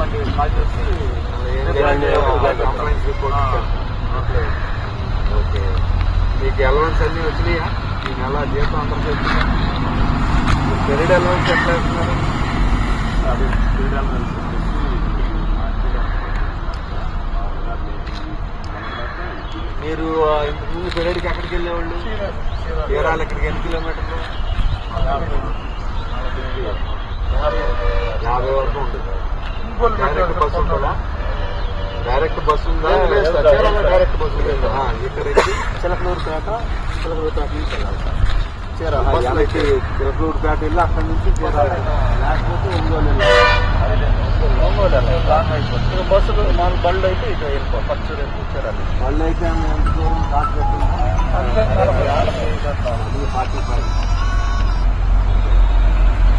మళ్ళీ కాల్ చేసి complaints report ఇచ్చారు. ఓకే మీకు అలవెన్స్ అన్నీ వచ్చినాయా ఈ నెల జీతం అందరికీ వచ్చిందా పెరిడ్ అలవెన్స్ ఎట్లా వేస్తున్నారు అది స్పీడ్ అలవెన్స్ మీరు ముందు పెరేడ్కి ఎక్కడికి వెళ్ళేవాళ్ళు? తీరాలు ఎక్కడికి ఎన్ని కిలోమీటర్లు? యాభై వరకు ఉంటుంది. డైరెక్ట్ బస్సు ఉంటుందా? డైరెక్ట్ బస్సు ఉందా? డైరెక్ట్ బస్సు ఇక్కడ ఎక్కి చిలకలూరుపేట చిలకలూరుపేట నుంచి వెళ్ళాలి ఎక్కి తిరుపూరుపేట వెళ్ళి అక్కడి నుంచి లేకపోతే ఒంగోలు ఒంగోలు వెళ్ళాలి బస్సులు నాలుగు బళ్ళు అయితే ఇక వెళ్ళిపో పచ్చూరు వెళ్ళి చీరాలి వాళ్ళు అయితే ఎంత దూరం కాస్ట్ పెట్టింది ఫార్టీ ఫైవ్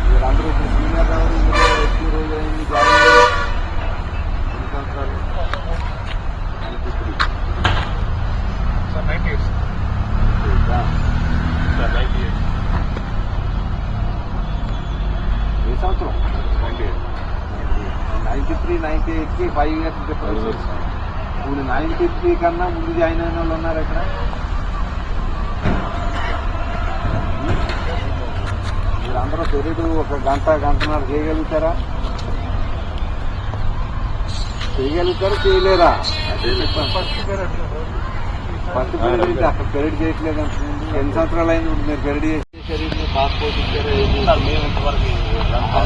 మీరందరూ ఇప్పుడు సీనియర్ ఎవరు ఇందులో ఎక్కువ రోజులు అయింది జాయిన్ అయ్యి? ఎన్ని సంవత్సరాలు ninety three sir ninety eight sir ninety eight ఏ సంవత్సరం నైన్టీ నైన్టీ త్రీ నైన్టీ ఎయిట్కి ఫైవ్ ఇయర్స్ డిఫరెన్స్ ఇప్పుడు నైన్టీ త్రీ కన్నా ముందు జాయిన్ అయిన వాళ్ళు ఉన్నారు ఇక్కడ మీరందరూ పెరుడు ఒక గంట గంటన్నర చేయగలుగుతారా? చేయగలుగుతారా చేయలేరా? ఫస్ట్ పీరియడ్ అక్కడ పెరిడ్ చేయట్లేదు అంటుంది ఎన్ని సంవత్సరాలు అయింది మీరు పెరిడ్ మీరు పాస్పోర్ట్ ఇచ్చారు ఏది? మేము ఇంతవరకు ఆ,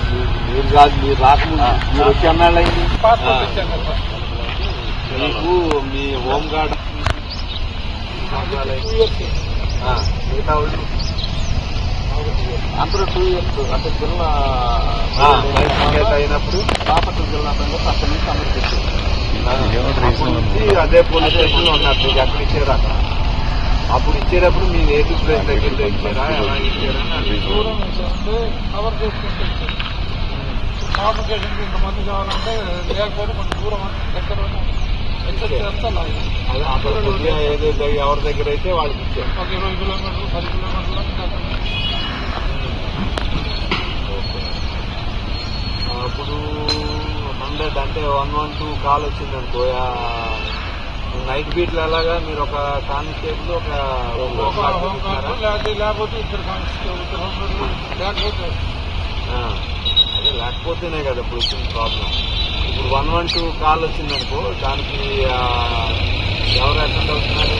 మీరు కాదు మీరు రాకముందు మీరు వచ్చి అన్నాళ్ళు అయింది. పాస్పోర్ట్ ఇచ్చాను కదా సార్. మీకు మీ హోమ్ గార్డ్ మిగతా వాళ్ళు? అందరూ టూ ఇయర్స్ అంటే జిల్లా అయినప్పుడు బాపట్ల జిల్లా అక్కడి నుంచి నుంచి అదే పోలీస్ స్టేషన్లో ఉన్నారు అక్కడ అప్పుడు ఇచ్చేటప్పుడు మీ నేటివ్ ప్లేస్ దగ్గర ఇచ్చారా? ఎలా ఇచ్చారా. దూరం వస్తే కవర్ చేసుకుంటూ. కాంప్లికేషన్కి ఇంతమంది కావాలంటే లేకపోతే కొంచెం దూరం దగ్గర ఎవరి దగ్గర అయితే వాళ్ళకి ఇచ్చారు. ఒక ఇరవై కిలోమీటర్లు పది కిలోమీటర్లు అప్పుడు హండ్రెడ్ అంటే వన్ వన్ టూ కాల్ వచ్చింది బైక్ బీట్లు అలాగా మీరు ఒక కానిస్టేబుల్ ఒక లేకపోతే అదే లేకపోతేనే కదా ఇప్పుడు వచ్చిన ప్రాబ్లం ఇప్పుడు వన్ వన్ టూ కాల్ వచ్చిందనుకో దానికి ఎవరు అటెండ్ అవుతున్నారు?